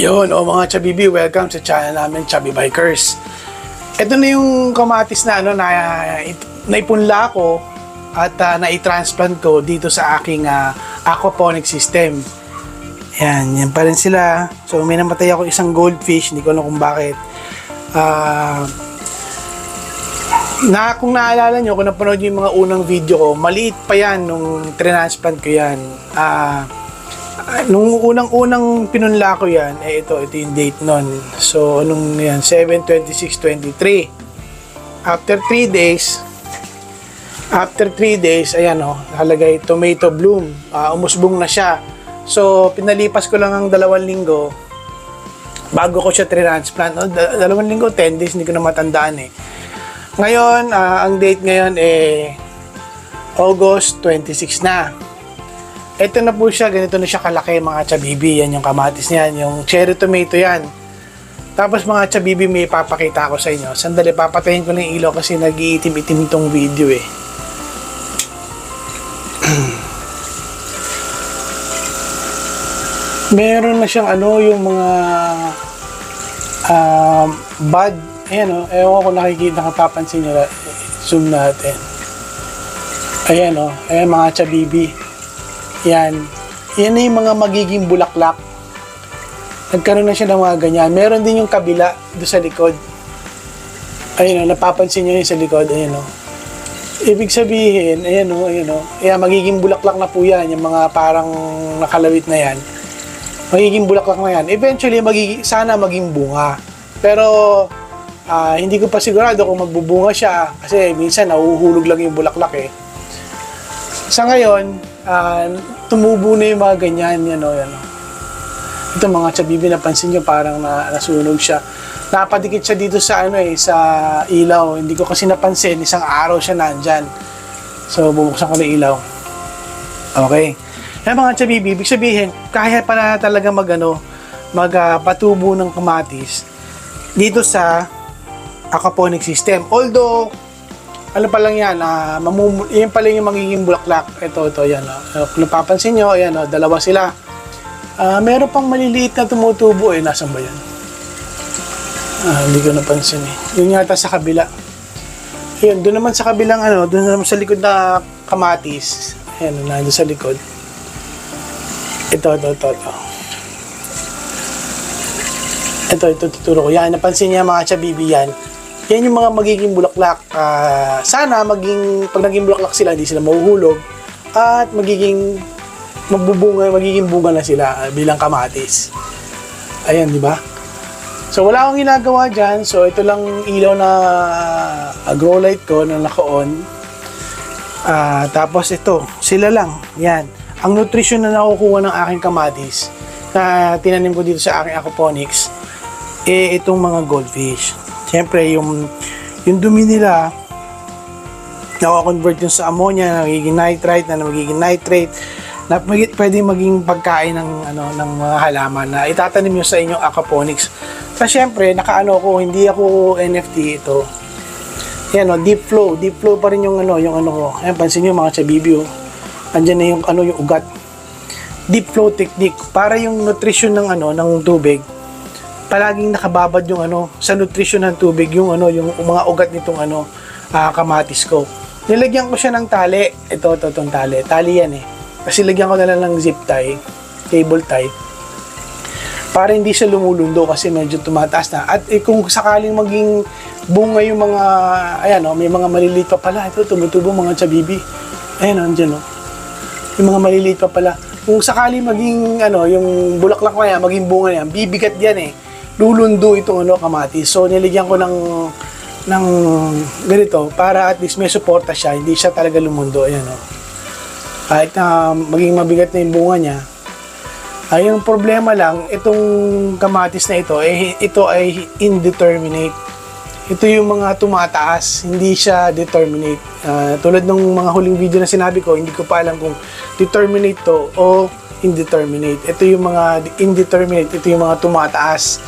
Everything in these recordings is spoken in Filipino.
Yun, o mga Chabibi, welcome sa channel namin, Chubby Bikers. Ito na yung kamatis na ano na naipunla ko at uh, na-transplant ko dito sa aking ah, aquaponic system. Yan, yan pa rin sila. So may namatay ako isang goldfish, hindi ko alam kung bakit. Ah na kung naalala nyo, kung napanood nyo yung mga unang video ko, maliit pa yan nung transplant ko yan. Ah, nung unang-unang pinunla ko yan, eh ito, ito yung date nun. So, anong yan, 7-26-23. After 3 days, after 3 days, ayan o, nakalagay tomato bloom. Ah, umusbong na siya. So, pinalipas ko lang ang dalawang linggo bago ko siya transplant. No? Da- dalawang linggo, 10 days, hindi ko na matandaan eh. Ngayon, ah, ang date ngayon eh August 26 na. Ito na po siya, ganito na siya kalaki mga chabibi. Yan yung kamatis niyan, yung cherry tomato yan. Tapos mga chabibi, may papakita ko sa inyo. Sandali, papatayin ko na yung ilaw kasi nag-iitim-itim tong video eh. Meron na siyang ano, yung mga um, bud. Ayan o, oh, ewan ko nakikita, nakapapansin nyo. Zoom natin. Ayan o, oh, ayan mga chabibi. Yan. Yan na yung mga magiging bulaklak. Nagkaroon na siya ng mga ganyan. Meron din yung kabila do sa likod. Ayun o, napapansin nyo yung sa likod. Ayun o. Ibig sabihin, ayan o, ayan o. Ayan, magiging bulaklak na po yan. Yung mga parang nakalawit na yan. Magiging bulaklak na yan. Eventually, magiging, sana maging bunga. Pero, ah, hindi ko pa sigurado kung magbubunga siya. Kasi minsan, nahuhulog lang yung bulaklak eh. Sa ngayon, ah, tumubo na yung mga ganyan, yan o, yan o. Ito mga chabibi, napansin nyo, parang na, nasunog siya. Napadikit siya dito sa ano eh, sa ilaw. Hindi ko kasi napansin, isang araw siya nandyan. So, bubuksan ko na ilaw. Okay. Yan mga chabibi, ibig sabihin, kaya pala talaga mag ano, magpatubo ng kamatis dito sa aquaponic system. Although, ano pa lang yan, ah, mamum- yan pala yung magiging bulaklak. Ito, ito, yan. Oh. Kung napapansin nyo, ayan, oh, dalawa sila. Ah, meron pang maliliit na tumutubo eh. Nasaan ba yan? Ah, hindi ko napansin eh. Yun yata sa kabila. Ayun, doon naman sa kabilang ano, doon naman sa likod na kamatis. Ayan, nandiyan sa likod. Ito, ito, ito, ito. Ito, ito, tuturo ko. Yan, napansin niya mga chabibi yan. Yan yung mga magiging bulaklak. Ah, sana maging, pag naging bulaklak sila, hindi sila mahuhulog. At magiging, magbubunga, magiging bunga na sila ah, bilang kamatis. Ayan, di ba? So, wala akong ginagawa dyan. So, ito lang ilaw na uh, grow light ko na naka-on. Ah, tapos ito, sila lang. Yan. Ang nutrition na nakukuha ng aking kamatis na tinanim ko dito sa aking aquaponics, eh itong mga goldfish. Siyempre, yung, yung dumi nila, nakakonvert yung sa ammonia, na magiging nitrite, na magiging nitrate, na pwede maging pagkain ng ano ng mga halaman na itatanim nyo sa inyong aquaponics. Sa syempre, nakaano ko, hindi ako NFT ito. Yan o, deep flow. Deep flow pa rin yung ano, yung ano ko. Ayan, pansin nyo mga chabibio. Andyan na yung ano, yung ugat. Deep flow technique. Para yung nutrition ng ano, ng tubig, palaging nakababad yung ano, sa nutrition ng tubig, yung ano, yung mga ugat nitong ano, ah, kamatis ko. Nilagyan ko siya ng tali. Ito, ito, itong tali. Tali yan eh. Kasi lagyan ko na lang ng zip tie, cable tie, para hindi siya lumulundo kasi medyo tumataas na. At eh, kung sakaling maging bunga yung mga, ayan o, may mga maliliit pa pala. Ito, tumutubo mga chabibi. Ayan o, andyan o. Yung mga maliliit pa pala. Kung sakaling maging, ano, yung bulaklak na yan, maging bunga yan, bibigat yan eh. Lulundo itong ano, kamatis. So, niligyan ko ng, ng ganito para at least may suporta siya. Hindi siya talaga lumundo. Ayan o. Kahit na maging mabigat na yung bunga niya, ay, yung problema lang, itong kamatis na ito, eh, ito ay indeterminate. Ito yung mga tumataas, hindi siya determinate. Ah, tulad ng mga huling video na sinabi ko, hindi ko pa alam kung determinate to o indeterminate. Ito yung mga indeterminate, ito yung mga tumataas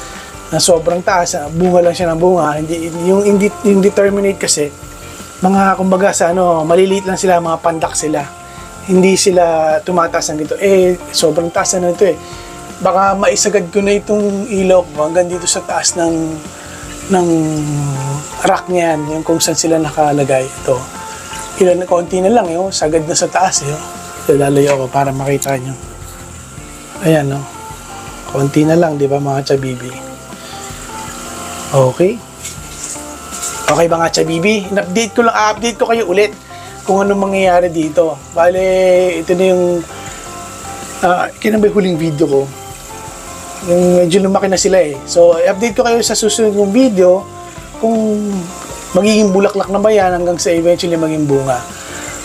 na sobrang taas, ah, bunga lang siya ng bunga. Hindi, yung indi, indeterminate kasi, mga kumbaga sa ano, maliliit lang sila, mga pandak sila hindi sila tumataas ng ganito. Eh, sobrang taas na nito eh. baka maisagad ko na itong ilaw ko hanggang dito sa taas ng ng rack niyan, yung kung saan sila nakalagay. Ito. Ilan, konti na lang, yun. sagad na sa taas. Yun. So, lalayo ako para makita nyo. Ayan, no. Konti na lang, di ba mga chabibi? Okay. Okay ba nga chabibi? In-update ko lang, update ko kayo ulit kung anong mangyayari dito. Bale, ito na yung uh, kinabay huling video ko. Yung medyo lumaki na sila eh. So, i-update ko kayo sa susunod kong video kung magiging bulaklak na ba yan hanggang sa eventually maging bunga.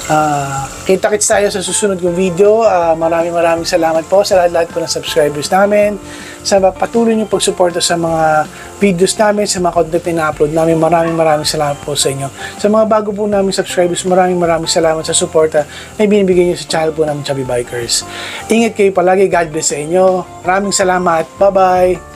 Ah, kita-kits tayo sa susunod kong video. Ah, maraming maraming salamat po sa lahat-lahat po ng subscribers namin. Sa patuloy niyo pagsuporta sa mga videos namin, sa mga content na na-upload namin. Maraming maraming salamat po sa inyo. Sa mga bago po namin subscribers, maraming maraming salamat sa suporta na ibinibigay niyo sa channel po namin Chubby Bikers. Ingat kayo palagi. God bless sa inyo. Maraming salamat. Bye-bye.